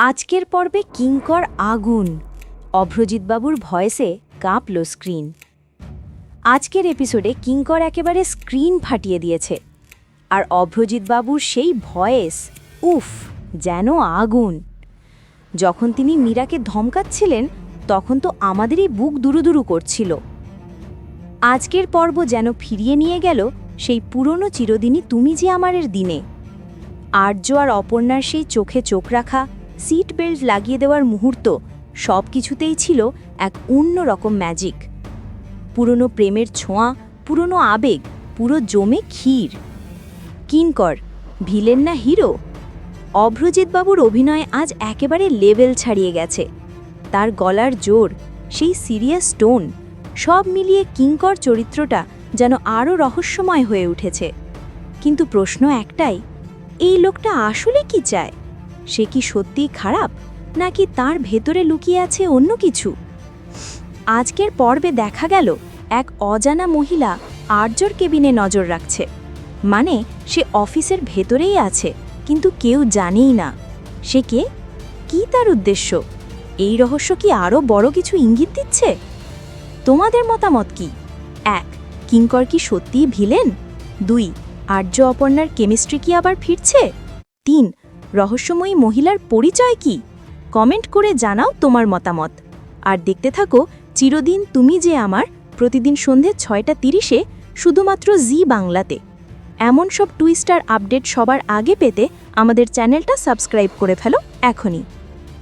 আজকের পর্বে কিঙ্কর আগুন। অভ্রজিৎবাবুর ভয়েসে কাঁপল স্ক্রিন। আজকের এপিসোডে কিঙ্কর একেবারে স্ক্রিন ফাটিয়ে দিয়েছে। আর অভ্রজিৎবাবুর সেই ভয়েস, উফ, যেন আগুন। যখন তিনি মীরাকে ধমকাচ্ছিলেন, তখন তো আমাদেরই বুক দুরুদুরু করছিল। আজকের পর্ব যেন ফিরিয়ে নিয়ে গেল সেই পুরনো চিরদিনই তুমি যে আমারের দিনে। আর্য আর অপর্ণার সেই চোখে চোখ রাখা সিট বেল্ট লাগিয়ে দেওয়ার মুহূর্ত সব কিছুতেই ছিল এক অন্য রকম ম্যাজিক পুরনো প্রেমের ছোঁয়া, পুরনো আবেগ, পুরো জমে ক্ষীর। কিনকর ভিলেন না হিরো? অভ্রজিৎবাবুর অভিনয় আজ একেবারে লেভেল ছাড়িয়ে গেছে। তার গলার জোর, সেই সিরিয়াস টোন সব মিলিয়ে কিঙ্কর চরিত্রটা যেন আরও রহস্যময় হয়ে উঠেছে। কিন্তু প্রশ্ন একটাই, এই লোকটা আসলে কি চায়? সে কি সত্যিই খারাপ, নাকি তার ভেতরে লুকিয়ে আছে অন্য কিছু? আজকের পর্বে দেখা গেল এক অজানা মহিলা আর্যর কেবিনে নজর রাখছে। মানে সে অফিসের ভেতরেই আছে, কিন্তু কেউ জানেই না। সে কে? কি তার উদ্দেশ্য? এই রহস্য কি আরও বড় কিছু ইঙ্গিত দিচ্ছে? তোমাদের মতামত কি? এক, কিঙ্কর কি সত্যিই ভিলেন? দুই, আর্য অপর্ণার কেমিস্ট্রি কি আবার ফিরছে? তিন রহস্যময়ী মহিলার পরিচয় কি? কমেন্ট করে জানাও তোমার মতামত। আর দেখতে থাকো, চিরদিন তুমি যে আমার প্রতিদিন সন্ধে ছয়টা তিরিশে শুধুমাত্র জি বাংলাতে। এমন সব টুইস্টার আপডেট সবার আগে পেতে আমাদের চ্যানেলটা সাবস্ক্রাইব করে ফেলো এখনই।